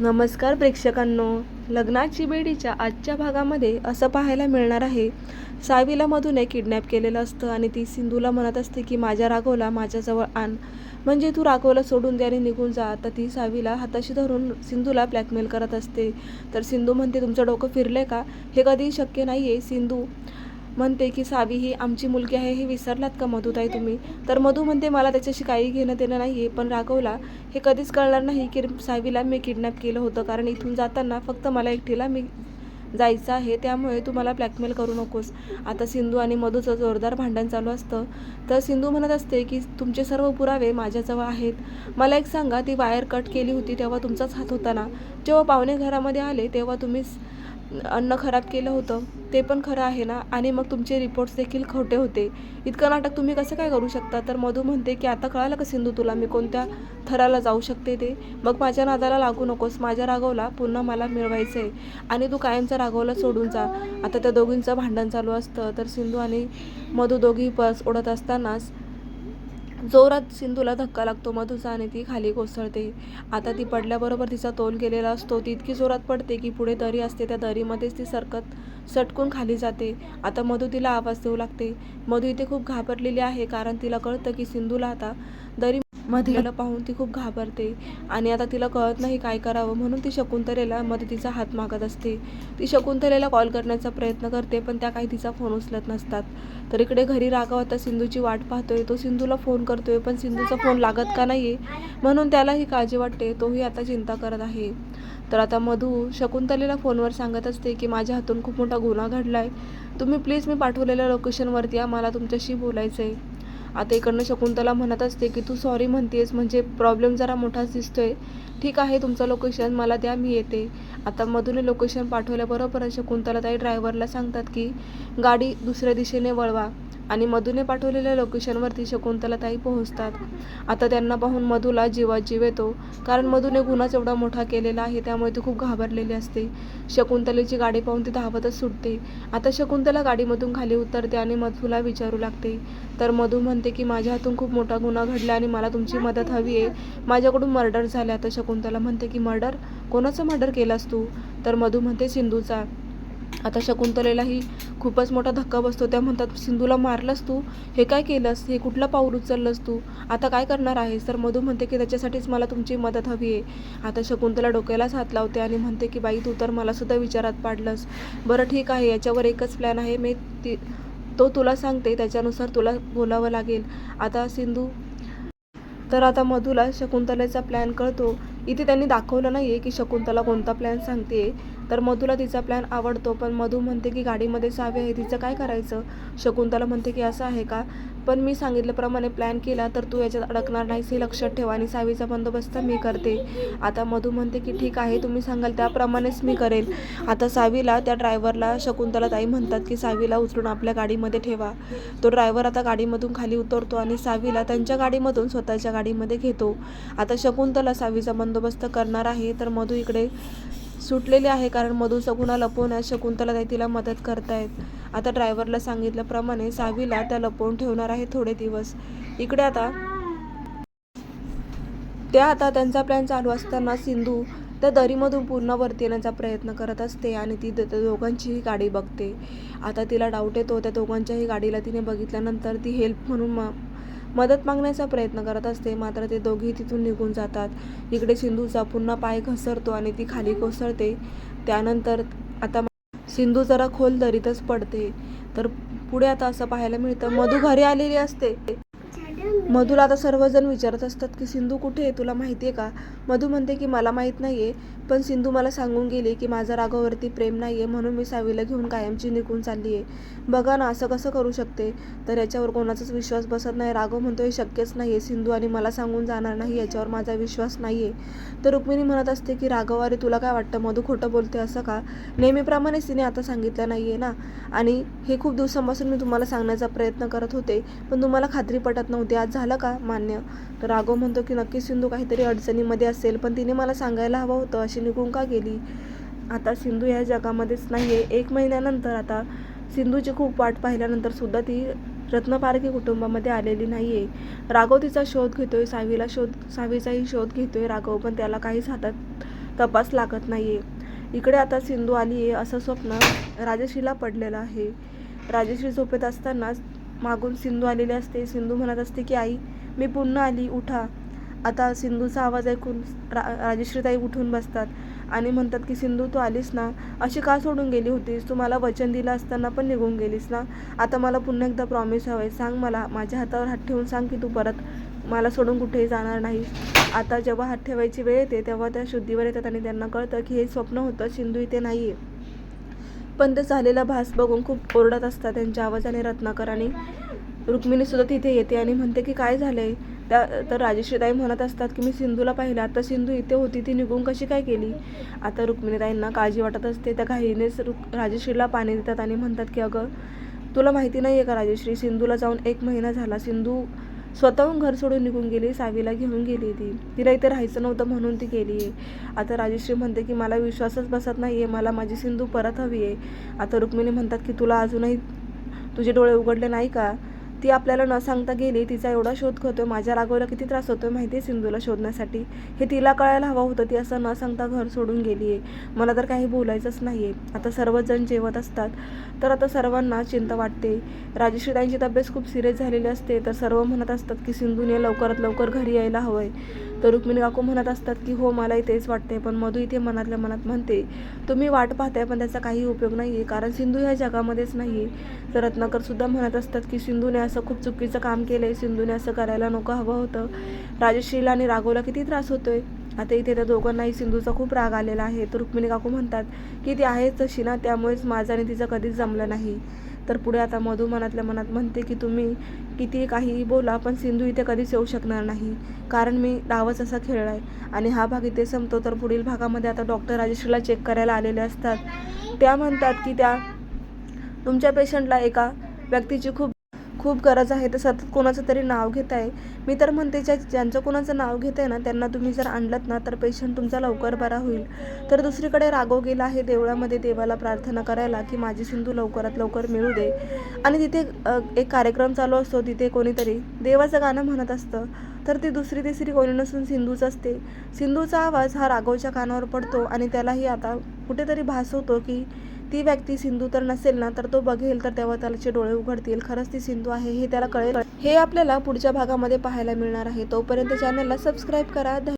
नमस्कार प्रेक्षकांनो. लग्नाची बेडीच्या आजच्या भागामध्ये असं पाहायला मिळणार आहे. सावीला मधूने किडनॅप केलेलं असतं आणि ती सिंधूला म्हणत असते की माझ्या राघवला माझ्याजवळ आण. म्हणजे तू राघवला सोडून दे आणि निघून जा. तर ती सावीला हाताशी धरून सिंधूला ब्लॅकमेल करत असते. तर सिंधू म्हणते तुमचं डोकं फिरलं का? हे कधी शक्य नाही आहे सिंधू. म्हणते की सावी ही आमची मुलगी आहे हे विसरलात का मधुताई तुम्ही? तर मधू म्हणते मला त्याच्याशी काही घेणं देणं नाही आहे पण राघवला हे कधीच कळणार नाही की सावीला मी किडनॅप केलं होतं. कारण इथून जाताना फक्त मला एकटीला मी जायचं आहे त्यामुळे तू मला ब्लॅकमेल करू नकोस. आता सिंधू आणि मधूचं जोरदार भांडण चालू असतं. तर सिंधू म्हणत असते की तुमचे सर्व पुरावे माझ्याजवळ आहेत. मला एक सांगा ती वायर कट केली होती तेव्हा तुमचाच हात होता ना? जेव्हा पाहुणे घरामध्ये आले तेव्हा तुम्ही अन्न खराब केलं होतं ते पण खरं आहे ना? आणि मग तुमचे रिपोर्ट्स देखील खोटे होते. इतकं नाटक तुम्ही कसं काय करू शकता? तर मधू म्हणते की आता कळालं का सिंधू तुला मी कोणत्या थराला जाऊ शकते ते? मग माझ्या नादाला लागू नकोस. माझ्या रागवला पुन्हा मला मिळवायचं आहे आणि तू कायमचा रागवला सोडून जा. आता त्या दोघींचं भांडण चालू असतं. तर सिंधू आणि मधू दोघी बस ओढत असतानाच जोरात सिंधूला धक्का लागतो. मधुचा आणि ती खाली कोसळते. आता ती पडल्याबरोबर तिचा तोल गेलेला असतो. ती इतकी जोरात पडते की पुढे दरी असते. त्या दरीमध्येच ती सरकत सटकून खाली जाते. आता मधू तिला आवाज देऊ लागते. मधू इथे खूप घाबरलेली आहे कारण तिला कळतं की सिंधूला आता दरी मध्ये पाहून ती खूप घाबरते. आणि आता तिला कळत नाही काय करावं म्हणून ती शकुंतलेला मदतीचा हात मागत असते. ती शकुंतलेला कॉल करण्याचा प्रयत्न करते पण त्या काही तिचा फोन उचलत नसतात. तर इकडे घरी राघव आता सिंधूची वाट पाहतोय. तो सिंधूला फोन करतोय पण सिंधूचा फोन लागत का नाही म्हणून त्यालाही काळजी वाटते. तोही आता चिंता करत आहे. तर आता मधू शकुंतलेला फोनवर सांगत असते की माझ्या हातून खूप मोठा गुन्हा घडला आहे तुम्ही प्लीज मी पाठवलेल्या लोकेशनवरती या. मला तुमच्याशी बोलायचं आहे आता इकडनं शकुंतला म्हणत असते की तू सॉरी म्हणतेस म्हणजे प्रॉब्लेम जरा मोठाच दिसतोय. ठीक आहे तुमचं लोकेशन मला द्या मी येते. आता मधून लोकेशन पाठवल्याबरोबर शकुंतला ताई ड्रायव्हरला सांगतात की गाडी दुसऱ्या दिशेने वळवा. आणि मधूने पाठवलेल्या लोकेशनवरती शकुंतला ताई पोहोचतात. आता त्यांना पाहून मधूला जीवाजीव येतो. कारण मधूने गुन्हाच एवढा मोठा केलेला आहे त्यामुळे ती खूप घाबरलेली असते. शकुंतलेची गाडी पाहून ती धावतच सुटते. आता शकुंतला गाडीमधून खाली उतरते आणि मधूला विचारू लागते. तर मधू म्हणते की माझ्या हातून खूप मोठा गुन्हा घडला आणि मला तुमची मदत हवी आहे. माझ्याकडून मर्डर झाला. आता शकुंतला म्हणते की मर्डर? कोणाचं मर्डर केलास तू? तर मधू म्हणते सिंधूचा. आता शकुंतलेलाही खूपच मोठा धक्का बसतो. त्या म्हणतात सिंधूला मारलंस तू? हे काय केलंस? हे कुठला पाऊल उचललंस तू? आता काय करणार आहेस? तर मधू म्हणते की त्याच्यासाठीच मला तुमची मदत हवी आहे. आता शकुंतला डोक्यालाच हात लावते आणि म्हणते की बाई तू तर मला सुद्धा विचारात पाडलंस. बरं ठीक आहे. याच्यावर एकच प्लॅन आहे. मी ती तो तुला सांगते. त्याच्यानुसार तुला बोलावं लागेल. आता सिंधू तर आता मधूला शकुंतलेचा प्लॅन कळतो. इथे त्यांनी दाखवलं नाही आहे की शकुंतला कोणता प्लॅन सांगते तर मधूला तिचा प्लॅन आवडतो पण मधू म्हणते की गाडीमध्ये सावे आहे तिचं काय करायचं? शकुंतला म्हणते की असं आहे का? पण मी सांगितल्याप्रमाणे प्लॅन केला तर तू याच्यात अडकणार नाहीस हे लक्षात ठेवा आणि सावीचा बंदोबस्त मी करते. आता मधू म्हणते की ठीक आहे तुम्ही सांगाल त्याप्रमाणेच मी करेल आता सावीला त्या ड्रायव्हरला शकुंतला ताई म्हणतात की सावीला उचलून आपल्या गाडीमध्ये ठेवा. तो ड्रायव्हर आता गाडीमधून खाली उतरतो आणि सावीला त्यांच्या गाडीमधून स्वतःच्या गाडीमध्ये घेतो. आता शकुंतला सावीचा बंदोबस्त करणार आहे तर मधू इकडे सुटलेली आहे कारण मधूचा गुन्हा लपवण्यास शकुंतला ताई तिला मदत करतायत. आता ड्रायव्हरला सांगितल्याप्रमाणे सावीला त्या लपवून ठेवणार आहे थोडे दिवस. इकडे आता त्या आता त्यांचा प्लॅन चालू असताना सिंधू त्या दरीमधून पूर्ण वरती येण्याचा प्रयत्न करत असते आणि ती द- त्या दोघांचीही गाडी बघते. आता तिला डाऊट येतो त्या दोघांच्याही गाडीला तिने बघितल्यानंतर ती हेल्प म्हणून मग मदत मागण्याचा प्रयत्न करत असते. मात्र ते दोघेही तिथून निघून जातात. इकडे सिंधूचा पुन्हा पाय घसरतो आणि ती खाली कोसळते. त्यानंतर आता सिंधू जरा खोल दरीतच पडते. तर पुढे आता असं पाहायला मिळतं मधू घरी आलेली असते. मधूला आता सर्वजण विचारत असतात की सिंधू कुठे आहे? तुला माहिती आहे का? मधू म्हणते की मला माहीत नाही आहे पण सिंधू मला सांगून गेली की माझ्या राघववरती प्रेम नाही आहे म्हणून मी सावीला घेऊन कायमची निघून चालली आहे बघा ना असं कसं करू शकते? तर याच्यावर कोणाचाच विश्वास बसत नाही. राघव म्हणतो हे शक्यच नाही आहे सिंधू आणि मला सांगून जाणार नाही याच्यावर माझा विश्वास नाही आहे तर रुक्मिणी म्हणत असते की राघव अरे तुला काय वाटतं? मधू खोटं बोलते असं का? नेहमीप्रमाणेच तिने आता सांगितलं नाही आहे ना. आणि हे खूप दिवसांपासून मी तुम्हाला सांगण्याचा प्रयत्न करत होते पण तुम्हाला खात्री पटत नव्हती. आज झालं का मान्य? तर राघव म्हणतो की नक्कीच सिंधू काहीतरी अडचणीमध्ये असेल पण तिने मला सांगायला हवं होतं अशी निघून का गेली? आता सिंधू ह्या जगामध्येच नाही आहे एक महिन्यानंतर आता सिंधूची खूप वाट पाहिल्यानंतर सुद्धा ती रत्नपारखी कुटुंबामध्ये आलेली नाही आहे राघव तिचा शोध घेतोय सावीला शोध सावीचाही शोध घेतोय राघव पण त्याला काहीच हातात तपास लागत नाही आहे इकडे आता सिंधू आली आहे असं स्वप्न राजश्रीला पडलेलं आहे. राजश्री झोपेत असतानाच मागून सिंधू आलेली असते. सिंधू म्हणत असते की आई मी पुन्हा आली. उठा. आता सिंधूचा आवाज ऐकून रा राजश्रीताई उठून बसतात आणि म्हणतात की सिंधू तू आलीस ना? अशी का सोडून गेली होतीस? तू मला वचन दिलं असताना पण निघून गेलीस ना? आता मला पुन्हा एकदा प्रॉमिस हवं आहे सांग मला माझ्या हातावर हात ठेवून सांग की तू परत मला सोडून कुठेही जाणार नाही आता जेव्हा हात ठेवायची वेळ येते तेव्हा त्या शुद्धीवर येतात आणि त्यांना कळतं की हे स्वप्न होतं. सिंधू इथे नाही आहे पण ते झालेला भास बघून खूप ओरडत असतात त्यांच्या आवाजाने रत्नाकर आणि रुक्मिणीसुद्धा तिथे येते आणि म्हणते की काय झालं आहे त्या तर राजेश्रीताई म्हणत असतात की मी सिंधूला पाहिलं. आता सिंधू इथे होती ती निघून कशी काय केली आता रुक्मिणीताईंना काळजी वाटत असते. त्या घाईनेच रुक राजेश्रीला पाणी देतात आणि म्हणतात की अगं तुला माहिती नाही आहे का राजेश्री सिंधूला जाऊन एक महिना झाला. सिंधू स्वतःहून घर सोडून निघून गेली सावीला घेऊन गेली ती. तिला इथे राहायचं नव्हतं म्हणून ती गेली. आहे आता राजेश्री म्हणते की मला विश्वासच बसत नाही आहे मला माझी सिंधू परत हवी आहे. आता रुक्मिणी म्हणतात की तुला अजूनही तुझे डोळे उघडले नाही का? ती आपल्याला न सांगता गेली तिचा एवढा शोध करतोय माझ्या राघवला किती त्रास होतोय माहिती आहे सिंधूला शोधण्यासाठी? हे तिला कळायला हवं होतं ती असं न सांगता घर सोडून गेली आहे मला तर काही बोलायचंच नाही आहे आता सर्वजण जेवत असतात तर आता सर्वांना चिंता वाटते. राजेश्रीताईंची तब्येत खूप सिरियस झालेली असते तर सर्व म्हणत असतात की सिंधूने लवकरात लवकर घरी यायला हवं आहे तर रुक्मिणी काकू म्हणत असतात की हो मलाही तेच वाटते पण मधू इथे मनातल्या मनात म्हणते तुम्ही वाट पाहताय पण त्याचा काही उपयोग नाही आहे कारण सिंधू ह्या जगामध्येच नाही आहे तर रत्नाकरसुद्धा म्हणत असतात की सिंधूने असं खूप चुकीचं काम केलं आहे सिंधूने असं करायला नको हवं होतं. राजश्रीला आणि राघवला किती त्रास होतोय? आता इथे त्या दोघांनाही सिंधूचा खूप राग आलेला आहे. तर रुक्मिणी काकू म्हणतात की ती आहेच तशी ना त्यामुळेच माझं आणि तिचं कधीच जमलं नाही. तर पुढे आता मधू मनातल्या मनात म्हणते की तुम्ही किती काहीही बोला पण सिंधू इथे कधीच येऊ शकणार नाही. कारण मी डावच असा खेळला आहे. आणि हा भाग इथे संपतो तर पुढील भागामध्ये आता डॉक्टर राजेश्रीला चेक करायला आलेले असतात. त्या म्हणतात की त्या तुमच्या पेशंटला एका व्यक्तीची खूप खूप गरज आहे. तर सतत कोणाचं तरी नाव घेत आहे. मी तर म्हणते ज्या ज्यांचं कोणाचं नाव घेत आहे ना त्यांना तुम्ही जर आणलत ना तर पेशंट तुमचा लवकर बरा होईल. तर दुसरीकडे राघव गेला आहे देवळामध्ये देवाला प्रार्थना करायला की माझी सिंधू लवकरात लवकर मिळू दे. आणि तिथे एक कार्यक्रम चालू असतो तिथे कोणीतरी देवाचं गाणं म्हणत असतं. तर ती दुसरी तिसरी कोणी नसून सिंधूच असते. सिंधूचा आवाज हा राघवच्या कानावर पडतो आणि त्यालाही आता कुठेतरी भास होतो की ती व्यक्ती सिंधू तर नसेल ना तर तो बघेल तर तेव्हा त्याचे डोळे उघडतील. खरंच ती सिंधू आहे हे त्याला कळेल. हे आपल्याला पुढच्या भागामध्ये पाहायला मिळणार आहे. तोपर्यंत चॅनलला सबस्क्राईब करा.